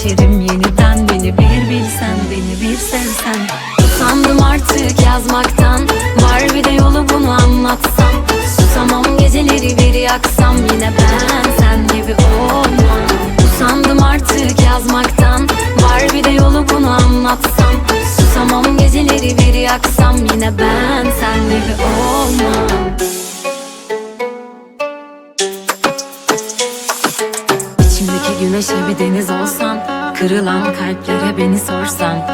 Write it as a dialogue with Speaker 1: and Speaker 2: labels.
Speaker 1: Vazgeçerim yeniden. Beni bir bilsen beni bir sevsen. Usandım artık yazmaktan. Var bir de yolu bunu anlatsam. Susamam geceleri bir yaksam. Yine ben sen gibi olmam. Usandım artık yazmaktan. Var bir de yolu bunu anlatsam. Susamam geceleri bir yaksam. Yine ben güneşe bir deniz olsan Kırılan kalplere beni sorsan